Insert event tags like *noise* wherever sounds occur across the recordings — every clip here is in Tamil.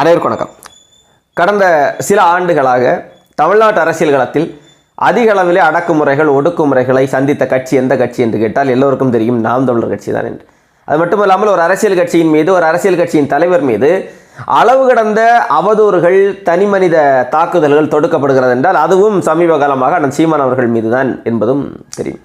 அனைவருக்கு வணக்கம். கடந்த சில ஆண்டுகளாக தமிழ்நாட்டு அரசியல் களத்தில் அதிக அளவிலே அடக்குமுறைகள் ஒடுக்குமுறைகளை சந்தித்த கட்சி எந்த கட்சி என்று கேட்டால் எல்லோருக்கும் தெரியும் நாம் தமிழர் கட்சி தான் என்று. அது மட்டுமல்லாமல் ஒரு அரசியல் கட்சியின் மீது ஒரு அரசியல் கட்சியின் தலைவர் மீது அளவு கடந்த அவதூறுகள் தனிமனித தாக்குதல்கள் தொடுக்கப்படுகிறது என்றால் அதுவும் சமீப காலமாக அண்ணன் சீமான் அவர்கள் மீது தான் என்பதும் தெரியும்.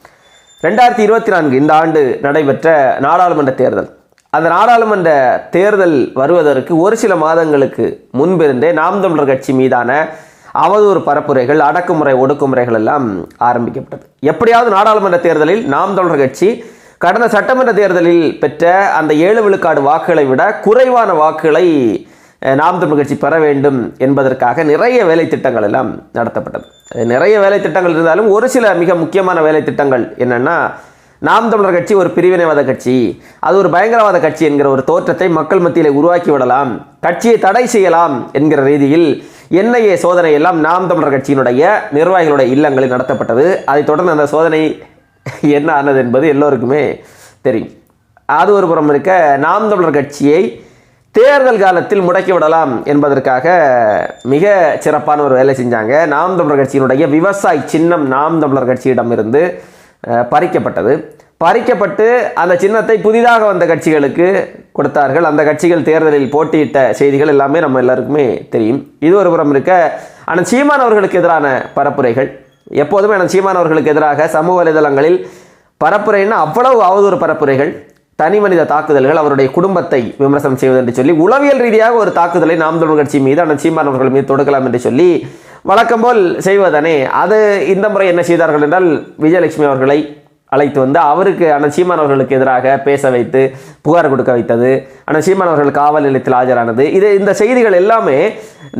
ரெண்டாயிரத்தி இருபத்தி நான்கு இந்த ஆண்டு நடைபெற்ற நாடாளுமன்ற தேர்தல். அந்த நாடாளுமன்ற தேர்தல் வருவதற்கு ஒரு சில மாதங்களுக்கு முன்பிருந்தே நாம் தமிழர் கட்சி மீதான அவதூறு பரப்புரைகள் அடக்குமுறை ஒடுக்குமுறைகள் எல்லாம் ஆரம்பிக்கப்பட்டது. எப்படியாவது நாடாளுமன்ற தேர்தலில் நாம் தமிழர் கட்சி கடந்த சட்டமன்ற தேர்தலில் பெற்ற அந்த ஏழு விழுக்காடு வாக்குகளை விட குறைவான வாக்குகளை நாம் தமிழர் கட்சி பெற வேண்டும் என்பதற்காக நிறைய வேலை திட்டங்கள் எல்லாம் நடத்தப்பட்டது. நிறைய வேலை திட்டங்கள் இருந்தாலும் ஒரு சில மிக முக்கியமான வேலை திட்டங்கள் என்னன்னா நாம் தமிழர் கட்சி ஒரு பிரிவினைவாத கட்சி. அது ஒரு பயங்கரவாத கட்சி என்கிற ஒரு தோற்றத்தை மக்கள் மத்தியில் உருவாக்கி விடலாம். கட்சியை தடை செய்யலாம் என்கிற ரீதியில் என்ஐஏ சோதனை எல்லாம் நாம் தமிழர் கட்சியினுடைய நிர்வாகிகளுடைய இல்லங்களில் நடத்தப்பட்டது. அதைத் தொடர்ந்து அந்த சோதனை என்ன ஆனது என்பது எல்லோருக்குமே தெரியும். அது ஒரு புறம் இருக்க நாம் தமிழர் கட்சியை தேர்தல் காலத்தில் முடக்கி விடலாம் என்பதற்காக மிக சிறப்பான ஒரு வேலை செஞ்சாங்க. நாம் தமிழர் கட்சியினுடைய விவசாய சின்னம் நாம் தமிழர் கட்சியிடமிருந்து பறிக்கப்பட்டது. பறிக்கப்பட்டு அந்த சின்னத்தை புதிதாக வந்த கட்சிகளுக்கு கொடுத்தார்கள். அந்த கட்சிகள் தேர்தலில் போட்டியிட்ட செய்திகள் எல்லாமே நம்ம எல்லாருக்குமே தெரியும். இது ஒரு புறம் இருக்க ஆனால் சீமான் அவர்களுக்கு எதிரான பரப்புரைகள். எப்போதுமே ஆனால் சீமான் அவர்களுக்கு எதிராக சமூக வலைதளங்களில் பரப்புரைன்னா அவ்வளவு அவதூறு பரப்புரைகள். தனி மனித தாக்குதல்கள் அவருடைய குடும்பத்தை விமர்சனம் செய்வது என்று சொல்லி உளவியல் ரீதியாக ஒரு தாக்குதலை நாம் தமிழ் கட்சி மீது ஆனால் சீமான் அவர்கள் மீது தொடுக்கலாம் என்று சொல்லி வழக்கம் போல் செய்வதானே. அது இந்த முறை என்ன செய்தார்கள் என்றால் விஜயலட்சுமி அவர்களை அழைத்து வந்து அவருக்கு அண்ணன் சீமான் அவர்களுக்கு எதிராக பேச வைத்து புகார் கொடுக்க வைத்தது. அண்ணன் சீமான் அவர்கள் காவல் நிலையத்தில் ஆஜரானது. இது இந்த செய்திகள் எல்லாமே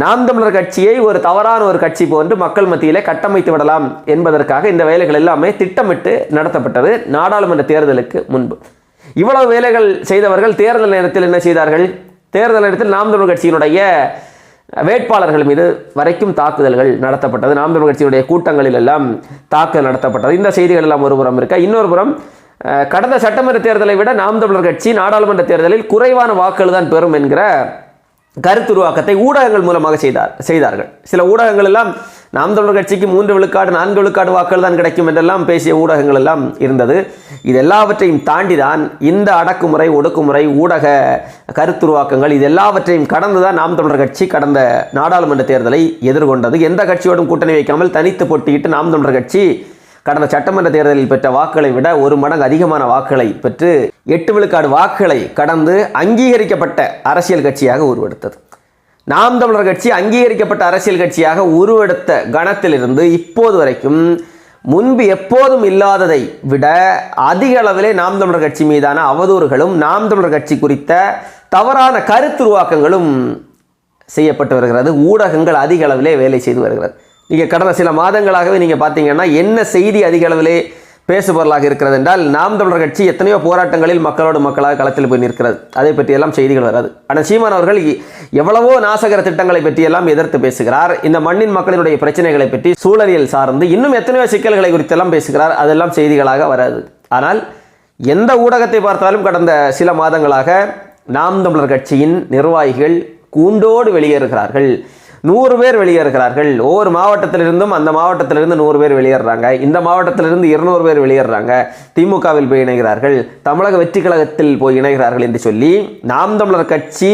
நாம் தமிழர் கட்சியை ஒரு தவறான ஒரு கட்சி போன்று மக்கள் மத்தியிலே கட்டமைத்து விடலாம் என்பதற்காக இந்த வேலைகள் எல்லாமே திட்டமிட்டு நடத்தப்பட்டது நாடாளுமன்ற தேர்தலுக்கு முன்பு. இவ்வளவு வேலைகள் செய்தவர்கள் தேர்தல் நேரத்தில் என்ன செய்தார்கள்? தேர்தல் நேரத்தில் நாம் தமிழர் கட்சியினுடைய வேட்பாளர்கள் மீது வரைக்கும் தாக்குதல்கள் நடத்தப்பட்டது. நாம் தமிழ் கட்சியுடைய கூட்டங்களில் எல்லாம் தாக்குதல் நடத்தப்பட்டது. இந்த செய்திகள் எல்லாம் ஒரு புறம் இருக்க. இன்னொரு புறம் கடந்த சட்டமன்ற தேர்தலை விட நாம் தமிழர் கட்சி நாடாளுமன்ற தேர்தலில் குறைவான வாக்குகள் தான் பெறும் என்கிற கருத்துருவாக்கத்தை ஊடகங்கள் மூலமாக செய்தார் செய்தார்கள். சில ஊடகங்கள் எல்லாம் நாம் தமிழர் கட்சிக்கு மூன்று விழுக்காடு நான்கு விழுக்காடு வாக்குகள் தான் கிடைக்கும் என்றெல்லாம் பேசிய ஊடகங்கள் எல்லாம் இருந்தது. இது எல்லாவற்றையும் தாண்டி தான் இந்த அடக்குமுறை ஒடுக்குமுறை ஊடக கருத்துருவாக்கங்கள் இது எல்லாவற்றையும் கடந்து தான் நாம் தமிழர் கட்சி கடந்த நாடாளுமன்ற தேர்தலை எதிர்கொண்டது. எந்த கட்சியோடும் கூட்டணி வைக்காமல் தனித்து போட்டியிட்டு நாம் தமிழர் கட்சி கடந்த சட்டமன்ற தேர்தலில் பெற்ற வாக்குகளை விட ஒரு மடங்கு அதிகமான வாக்குகளை பெற்று எட்டு விழுக்காடு வாக்குகளை கடந்து அங்கீகரிக்கப்பட்ட அரசியல் கட்சியாக உருவெடுத்தது. நாம் தமிழர் கட்சி அங்கீகரிக்கப்பட்ட அரசியல் கட்சியாக உருவெடுத்த கணத்திலிருந்து இப்போது வரைக்கும் முன்பு எப்போதும் இல்லாததை விட அதிக அளவிலே நாம் தமிழர் கட்சி மீதான அவதூறுகளும் நாம் தமிழர் கட்சி குறித்த தவறான கருத்துருவாக்கங்களும் செய்யப்பட்டு வருகிறது. ஊடகங்கள் அதிக அளவிலே வேலை செய்து வருகிறது. நீங்கள் கடந்த சில மாதங்களாகவே நீங்கள் பார்த்தீங்கன்னா என்ன செய்தி அதிக அளவிலே பேசுபொருளாக இருக்கிறது என்றால் நாம் தமிழர் கட்சி எத்தனையோ போராட்டங்களில் மக்களோடு மக்களாக களத்தில் போய் நிற்கிறது. அதை பற்றியெல்லாம் செய்திகள் வராது. ஆனால் சீமான் அவர்கள் எவ்வளவோ நாசகர திட்டங்களை பற்றியெல்லாம் எதிர்த்து பேசுகிறார். இந்த மண்ணின் மக்களினுடைய பிரச்சனைகளை பற்றி சூழலியல் சார்ந்து இன்னும் எத்தனையோ சிக்கல்களை குறித்தெல்லாம் பேசுகிறார். அதெல்லாம் செய்திகளாக வராது. ஆனால் எந்த ஊடகத்தை பார்த்தாலும் கடந்த சில மாதங்களாக நாம் தமிழர் கட்சியின் நிர்வாகிகள் கூண்டோடு வெளியேறுகிறார்கள். நூறு பேர் வெளியேறுகிறார்கள். ஒவ்வொரு மாவட்டத்திலிருந்தும் அந்த மாவட்டத்திலிருந்து நூறு பேர் வெளியேறுறாங்க. இந்த மாவட்டத்திலிருந்து இருநூறு பேர் வெளியேறுறாங்க. திமுகவில் போய் இணைகிறார்கள். தமிழக வெற்றி கழகத்தில் போய் இணைகிறார்கள் என்று சொல்லி நாம் தமிழர் கட்சி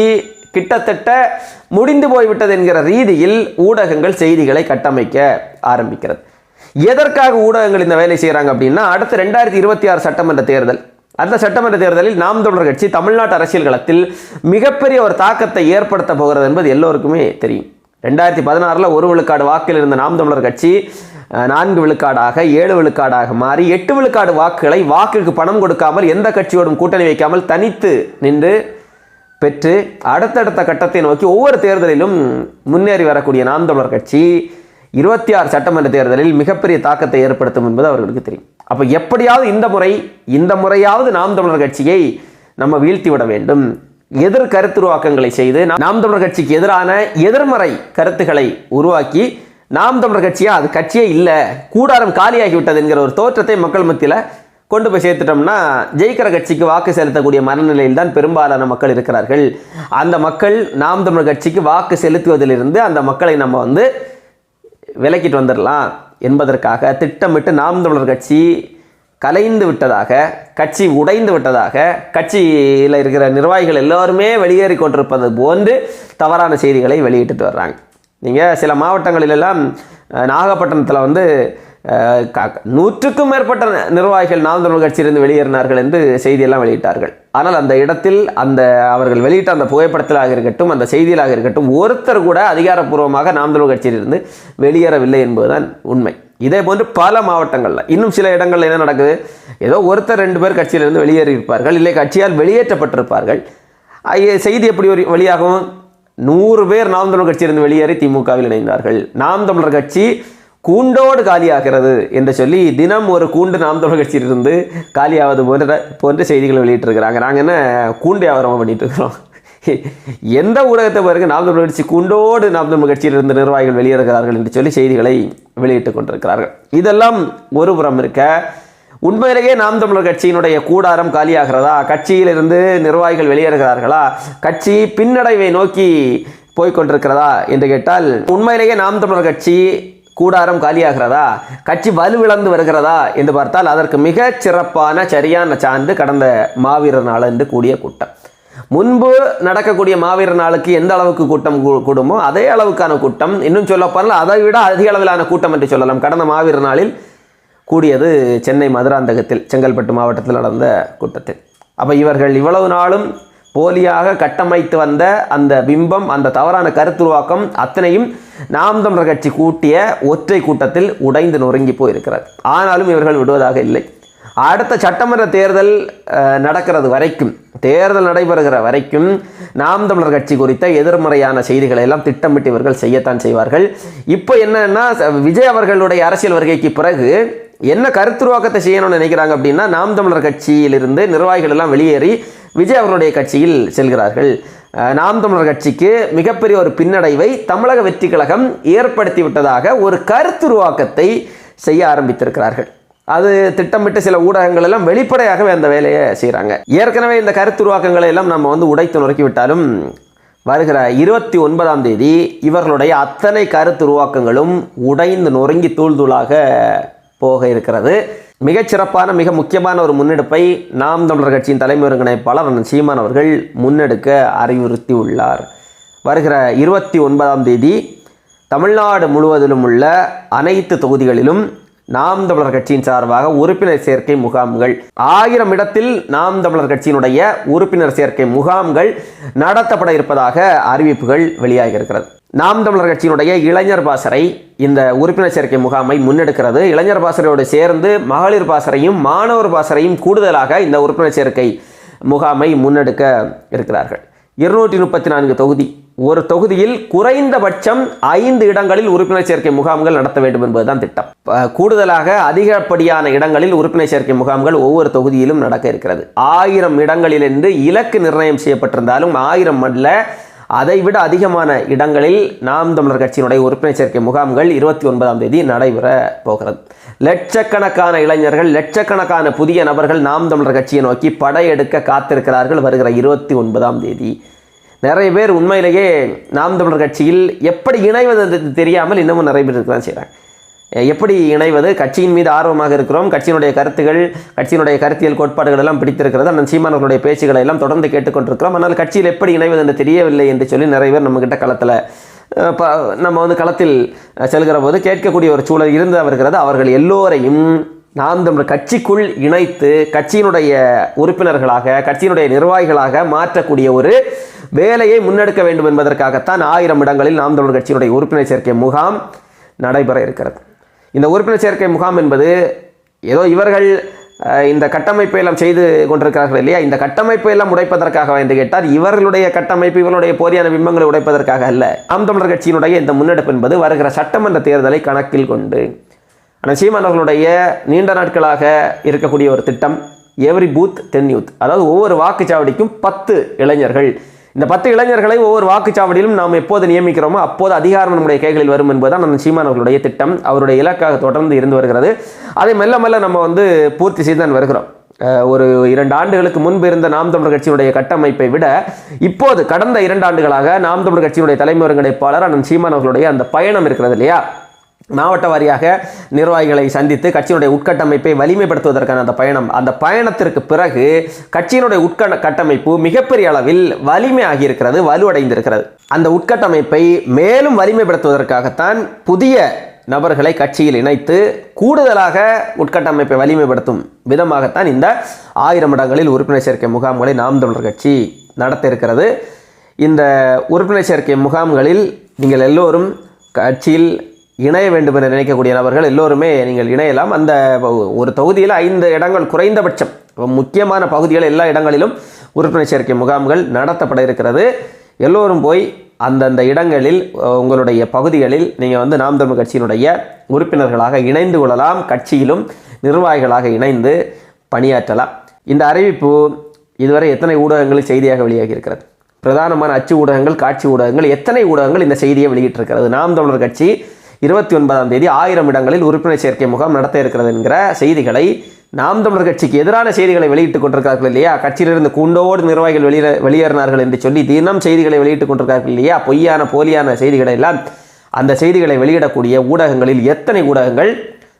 கிட்டத்தட்ட முடிந்து போய்விட்டது என்கிற ரீதியில் ஊடகங்கள் செய்திகளை கட்டமைக்க ஆரம்பிக்கிறது. எதற்காக ஊடகங்கள் இந்த வேலை செய்கிறாங்க அப்படின்னா அடுத்த ரெண்டாயிரத்தி இருபத்தி ஆறு சட்டமன்ற தேர்தல். அந்த சட்டமன்ற தேர்தலில் நாம் தமிழர் கட்சி தமிழ்நாட்டு அரசியல் களத்தில் மிகப்பெரிய ஒரு தாக்கத்தை ஏற்படுத்த போகிறது என்பது எல்லோருக்குமே தெரியும். ரெண்டாயிரத்தி பதினாறில் ஒரு விழுக்காடு வாக்கில் இருந்த நாம் தமிழர் கட்சி நான்கு விழுக்காடாக ஏழு விழுக்காடாக மாறி எட்டு விழுக்காடு வாக்குகளை வாக்குக்கு பணம் கொடுக்காமல் எந்த கட்சியோடும் கூட்டணி வைக்காமல் தனித்து நின்று பெற்று அடுத்தடுத்த கட்டத்தை நோக்கி ஒவ்வொரு தேர்தலிலும் முன்னேறி வரக்கூடிய நாம் தமிழர் கட்சி இருபத்தி ஆறு சட்டமன்ற தேர்தலில் மிகப்பெரிய தாக்கத்தை ஏற்படுத்தும் என்பது அவர்களுக்கு தெரியும். அப்போ எப்படியாவது இந்த முறை இந்த முறையாவது நாம் தமிழர் கட்சியை நம்ம வீழ்த்தி விட வேண்டும். எதிர் கருத்துருவாக்கங்களை செய்து நாம் தமிழர் கட்சிக்கு எதிரான எதிர்மறை கருத்துக்களை உருவாக்கி நாம் தமிழர் கட்சியா? அது கட்சியே இல்லை. கூடாரம் காலியாகி விட்டது என்கிற ஒரு தோற்றத்தை மக்கள் மத்தியில் கொண்டு போய் சேர்த்துட்டோம்னா ஜெயிக்கிற கட்சிக்கு வாக்கு செலுத்தக்கூடிய மனநிலையில் தான் பெரும்பாலான மக்கள் இருக்கிறார்கள். அந்த மக்கள் நாம் தமிழர் கட்சிக்கு வாக்கு செலுத்துவதிலிருந்து அந்த மக்களை நம்ம வந்து விலக்கிட்டு வந்துடலாம் என்பதற்காக திட்டமிட்டு நாம் தமிழர் கட்சி கலைந்து விட்டதாக கட்சி உடைந்து விட்டதாக கட்சியில் இருக்கிற நிர்வாகிகள் எல்லோருமே வெளியேறி கொண்டிருப்பது போன்று தவறான செய்திகளை வெளியிட்டுட்டு வர்றாங்க. நீங்கள் சில மாவட்டங்களிலெல்லாம் நாகப்பட்டினத்தில் வந்து க- நூற்றுக்கும் மேற்பட்ட நிர்வாகிகள் நாம் தமிழ் கட்சியிலிருந்து வெளியேறினார்கள் என்று செய்தியெல்லாம் வெளியிட்டார்கள். ஆனால் அந்த இடத்தில் அந்த அவர்கள் வெளியிட்ட அந்த புகைப்படத்திலாக இருக்கட்டும் அந்த செய்தியிலாக இருக்கட்டும் ஒருத்தர் கூட அதிகாரப்பூர்வமாக நாம் தமிழ் கட்சியிலிருந்து வெளியேறவில்லை என்பதுதான் உண்மை. இதே போன்று பல மாவட்டங்களில் இன்னும் சில இடங்களில் என்ன நடக்குது? ஏதோ ஒருத்தர் ரெண்டு பேர் கட்சியிலிருந்து வெளியேறி இருப்பார்கள் இல்லை கட்சியால் வெளியேற்றப்பட்டிருப்பார்கள். செய்தி எப்படி ஒரு வழியாகவும் நூறு பேர் நாம் தமிழர் கட்சியிலிருந்து வெளியேறி திமுகவில் இணைந்தார்கள். நாம் தமிழர் கட்சி கூண்டோடு காலியாகிறது என்று சொல்லி தினம் ஒரு கூண்டு நாம் தமிழர் கட்சியிலிருந்து காலியாவது போன்ற போன்ற செய்திகள் வெளியிட்டிருக்கிறாங்க. நாங்கள் என்ன கூண்டு வியாபாரம் பண்ணிட்டு இருக்கிறோம்? *laughs* எந்த ஊடகத்தை பாருங்க நாம் தமிழர் கட்சி குண்டோடு நாம் தமிழர் கட்சியிலிருந்து நிர்வாகிகள் வெளியேறுகிறார்கள் என்று சொல்லி செய்திகளை வெளியிட்டுக் கொண்டிருக்கிறார்கள். இதெல்லாம் ஒரு புறம் இருக்க உண்மையிலேயே நாம் தமிழர் கட்சியினுடைய கூடாரம் காலியாகிறதா? கட்சியிலிருந்து நிர்வாகிகள் வெளியேறுகிறார்களா? கட்சி பின்னடைவை நோக்கி போய்கொண்டிருக்கிறதா என்று கேட்டால் உண்மையிலேயே நாம் தமிழர் கட்சி கூடாரம் காலியாகிறதா? கட்சி வலுவிழந்து வருகிறதா என்று பார்த்தால் அதற்கு மிக சிறப்பான சரியான சான்று கடந்த மாவீரர் நாளன்று கூடிய கூட்டம். முன்பு நடக்கக்கூடிய மாவீரர் நாளுக்கு எந்த அளவுக்கு கூட்டம் கூடுமோ அதே அளவுக்கான கூட்டம். இன்னும் சொல்ல அதை விட அதிக அளவிலான கூட்டம் என்று சொல்லலாம். கடந்த மாவீரர் நாளில் கூடியது சென்னை மதுராந்தகத்தில் செங்கல்பட்டு மாவட்டத்தில் நடந்த கூட்டத்தில். அப்போ இவர்கள் இவ்வளவு நாளும் போலியாக கட்டமைத்து வந்த அந்த பிம்பம் அந்த தவறான கருத்துருவாக்கம் அத்தனையும் நாம் தமிழர் கட்சி கூட்டிய ஒற்றை கூட்டத்தில் உடைந்து நொறுங்கி போயிருக்கிறது. ஆனாலும் இவர்கள் விடுவதாக இல்லை. அடுத்த சட்டமன்ற தேர்தல் நடக்கிறது வரைக்கும் தேர்தல் நடைபெறுகிற வரைக்கும் நாம் தமிழர் கட்சி குறித்த எதிர்மறையான செய்திகளை எல்லாம் திட்டமிட்டு இவர்கள் செய்யத்தான் செய்வார்கள். இப்போ என்னன்னா விஜய் அவர்களுடைய அரசியல் வருகைக்கு பிறகு என்ன கருத்துருவாக்கத்தை செய்யணும்னு நினைக்கிறாங்க அப்படின்னா நாம் தமிழர் கட்சியிலிருந்து நிர்வாகிகள் எல்லாம் வெளியேறி விஜய் அவர்களுடைய கட்சியில் செல்கிறார்கள். நாம் தமிழர் கட்சிக்கு மிகப்பெரிய ஒரு பின்னடைவை தமிழக வெற்றி கழகம் ஏற்படுத்தி விட்டதாக ஒரு கருத்துருவாக்கத்தை செய்ய ஆரம்பித்திருக்கிறார்கள். அது திட்டமிட்டு சில ஊடகங்கள் எல்லாம் வெளிப்படையாகவே அந்த வேலையை செய்கிறாங்க ஏற்கனவே இந்த கருத்துருவாக்கங்களை எல்லாம் நம்ம வந்து உடைத்து நொறுக்கி விட்டாலும் வருகிற இருபத்தி ஒன்பதாம் தேதி இவர்களுடைய அத்தனை கருத்துருவாக்கங்களும் உடைந்து நொறுங்கி தூள் தூளாக போக இருக்கிறது. மிகச்சிறப்பான மிக முக்கியமான ஒரு முன்னெடுப்பை நாம் தமிழர் கட்சியின் தலைமை ஒருங்கிணைப்பாளர் அண்ணன் சீமான் அவர்கள் முன்னெடுக்க அறிவுறுத்தி உள்ளார் வருகிற இருபத்தி ஒன்பதாம் தேதி தமிழ்நாடு முழுவதிலும் உள்ள அனைத்து தொகுதிகளிலும் நாம் தமிழர் கட்சியின் சார்பாக உறுப்பினர் சேர்க்கை முகாம்கள். ஆயிரம் இடத்தில் நாம் தமிழர் கட்சியினுடைய உறுப்பினர் சேர்க்கை முகாம்கள் நடத்தப்பட இருப்பதாக அறிவிப்புகள் வெளியாகி இருக்கிறது நாம் தமிழர் கட்சியினுடைய இளைஞர் பாசறை இந்த உறுப்பினர் சேர்க்கை முகாமை முன்னெடுக்கிறது. இளைஞர் பாசறையோடு சேர்ந்து மகளிர் பாசறையும் மாணவர் பாசறையும் கூடுதலாக இந்த உறுப்பினர் சேர்க்கை முகாமை முன்னெடுக்க இருக்கிறார்கள். இருநூற்றி முப்பத்தி நான்கு தொகுதி. ஒரு தொகுதியில் குறைந்தபட்சம் ஐந்து இடங்களில் உறுப்பினர் சேர்க்கை முகாம்கள் நடத்த வேண்டும் என்பதுதான் திட்டம். கூடுதலாக அதிகப்படியான இடங்களில் உறுப்பினர் சேர்க்கை முகாம்கள் ஒவ்வொரு தொகுதியிலும் நடக்க இருக்கிறது. ஆயிரம் இடங்களில் என்று இலக்கு நிர்ணயம் செய்யப்பட்டிருந்தாலும் ஆயிரம் அல்ல அதைவிட அதிகமான இடங்களில் நாம் தமிழர் கட்சியினுடைய உறுப்பினர் சேர்க்கை முகாம்கள் இருபத்தி ஒன்பதாம் தேதி நடைபெற போகிறது. லட்சக்கணக்கான இளைஞர்கள் லட்சக்கணக்கான புதிய நபர்கள் நாம் தமிழர் கட்சியை நோக்கி படையெடுக்க காத்திருக்கிறார்கள் வருகிற இருபத்தி ஒன்பதாம் தேதி. நிறைய பேர் உண்மையிலேயே நாம் தமிழர் கட்சியில் எப்படி இணைவது தெரியாமல் இன்னமும் நிறைய பேர் இருக்க தான் செய்கிறாங்க எப்படி இணைவது? கட்சியின் மீது ஆர்வமாக இருக்கிறோம். கட்சியினுடைய கருத்துகள் கட்சியினுடைய கருத்தியல் கோட்பாடுகள் எல்லாம் பிடித்திருக்கிறது. அண்ணன் சீமானவர்களுடைய பேச்சுகளை எல்லாம் தொடர்ந்து கேட்டுக்கொண்டிருக்கிறோம். ஆனால் கட்சியில் எப்படி இணைவது என்று தெரியவில்லை என்று சொல்லி நிறைய பேர் நம்மக்கிட்ட களத்தில் ப- நம்ம வந்து களத்தில் செல்கிற போது கேட்கக்கூடிய ஒரு சூழல் இருந்து வருகிறது. அவர்கள் எல்லோரையும் நாம் தமிழர் கட்சிக்குள் இணைத்து கட்சியினுடைய உறுப்பினர்களாக கட்சியினுடைய நிர்வாகிகளாக மாற்றக்கூடிய ஒரு வேலையை முன்னெடுக்க வேண்டும் என்பதற்காகத்தான் ஆயிரம் இடங்களில் நாம் தமிழர் கட்சியினுடைய உறுப்பினர் சேர்க்கை முகாம் நடைபெற இருக்கிறது. இந்த உறுப்பினர் சேர்க்கை முகாம் என்பது ஏதோ இவர்கள் இந்த கட்டமைப்பை எல்லாம் செய்து கொண்டிருக்கிறார்கள் இல்லையா? இந்த கட்டமைப்பை எல்லாம் உடைப்பதற்காக என்று கேட்டால் இவர்களுடைய கட்டமைப்பு இவர்களுடைய போதியான பிம்பங்களை உடைப்பதற்காக அல்ல. நாம் தமிழர் கட்சியினுடைய இந்த முன்னெடுப்பு என்பது வருகிற சட்டமன்ற தேர்தலை கணக்கில் கொண்டு ஆனால் சீமான் அவர்களுடைய நீண்ட நாட்களாக இருக்கக்கூடிய ஒரு திட்டம் எவ்ரி பூத் தென் யூத் அதாவது ஒவ்வொரு வாக்குச்சாவடிக்கும் பத்து இளைஞர்கள். இந்த பத்து இளைஞர்களை ஒவ்வொரு வாக்குச்சாவடியிலும் நாம் எப்போது நியமிக்கிறோமோ அப்போது அதிகாரம் நம்முடைய கைகளில் வரும் என்பதுதான் அந்த சீமான் அவர்களுடைய திட்டம். அவருடைய இலக்காக தொடர்ந்து இருந்து வருகிறது. அதை மெல்ல மெல்ல நம்ம வந்து பூர்த்தி செய்து தான் வருகிறோம். ஒரு இரண்டு ஆண்டுகளுக்கு முன்பு இருந்த நாம் தமிழர் கட்சியினுடைய கட்டமைப்பை விட இப்போது கடந்த இரண்டு ஆண்டுகளாக நாம் தமிழர் கட்சியினுடைய தலைமை ஒருங்கிணைப்பாளர் அண்ணன் சீமான் அவர்களுடைய அந்த பயணம் இருக்கிறது இல்லையா? மாவட்ட வாரியாக நிர்வாகிகளை சந்தித்து கட்சியினுடைய உட்கட்டமைப்பை வலிமைப்படுத்துவதற்கான அந்த பயணம் அந்த பயணத்திற்கு பிறகு கட்சியினுடைய உட்கட்ட கட்டமைப்பு மிகப்பெரிய அளவில் வலிமையாகியிருக்கிறது வலுவடைந்திருக்கிறது. அந்த உட்கட்டமைப்பை மேலும் வலிமைப்படுத்துவதற்காகத்தான் புதிய நபர்களை கட்சியில் இணைத்து கூடுதலாக உட்கட்டமைப்பை வலிமைப்படுத்தும் விதமாகத்தான் இந்த ஆயிரம் இடங்களில் உறுப்பினர் சேர்க்கை முகாம்களை நாம் தமிழர் கட்சி நடத்த இருக்கிறது இந்த உறுப்பினர் சேர்க்கை முகாம்களில் நீங்கள் எல்லோரும் கட்சியில் இணைய வேண்டும் என நினைக்கக்கூடிய நபர்கள் எல்லோருமே நீங்கள் இணையலாம். அந்த ஒரு தொகுதியில் ஐந்து இடங்கள் குறைந்தபட்சம் முக்கியமான பகுதிகள் எல்லா இடங்களிலும் உறுப்பினர் சேர்க்கை முகாம்கள் நடத்தப்பட இருக்கிறது. எல்லோரும் போய் அந்தந்த இடங்களில் உங்களுடைய பகுதிகளில் நீங்கள் வந்து நாம் தமிழ் கட்சியினுடைய உறுப்பினர்களாக இணைந்து கொள்ளலாம். கட்சியிலும் நிர்வாகிகளாக இணைந்து பணியாற்றலாம். இந்த அறிவிப்பு இதுவரை எத்தனை ஊடகங்களில் செய்தியாக வெளியாகி இருக்கிறது? பிரதானமான அச்சு ஊடகங்கள் காட்சி ஊடகங்கள் எத்தனை ஊடகங்கள் இந்த செய்தியை வெளியிட்டிருக்கிறது? நாம் தமிழர் கட்சி இருபத்தி ஒன்பதாம் தேதி ஆயிரம் இடங்களில் உறுப்பினர் சேர்க்கை முகாம் நடத்த இருக்கிறது என்கிற செய்திகளை நாம் தமிழர் கட்சிக்கு எதிரான செய்திகளை வெளியிட்டுக் கொண்டிருக்கிறார்கள் இல்லையா? கட்சியிலிருந்து கூண்டோடு நிர்வாகிகள் வெளியே வெளியேறினார்கள் என்று சொல்லி தினம் செய்திகளை வெளியிட்டுக் கொண்டிருக்கிறார்கள் இல்லையா? பொய்யான போலியான செய்திகளை எல்லாம் அந்த செய்திகளை வெளியிடக்கூடிய ஊடகங்களில் எத்தனை ஊடகங்கள்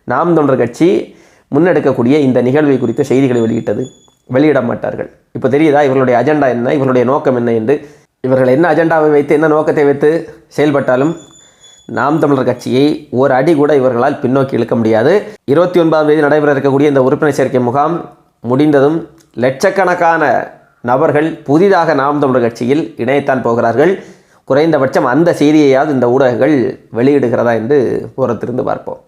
நாம் தமிழர் கட்சி முன்னெடுக்கக்கூடிய இந்த நிகழ்வை குறித்த செய்திகளை வெளியிட்டது? வெளியிட மாட்டார்கள். இப்போ தெரியுதா இவர்களுடைய அஜெண்டா என்ன? இவர்களுடைய நோக்கம் என்ன என்று? இவர்கள் என்ன அஜெண்டாவை வைத்து என்ன நோக்கத்தை வைத்து செயல்பட்டாலும் நாம் தமிழர் கட்சியை ஒரு அடி கூட இவர்களால் பின்னோக்கி இழுக்க முடியாது. இருபத்தி ஒன்பதாம் தேதி நடைபெற இருக்கக்கூடிய இந்த உறுப்பினர் சேர்க்கை முகாம் முடிந்ததும் லட்சக்கணக்கான நபர்கள் புதிதாக நாம் தமிழர் கட்சியில் இணையத்தான் போகிறார்கள். குறைந்தபட்சம் அந்த செய்தியையாவது இந்த ஊடகங்கள் வெளியிடுகிறதா என்று புறத்திருந்து பார்ப்போம்.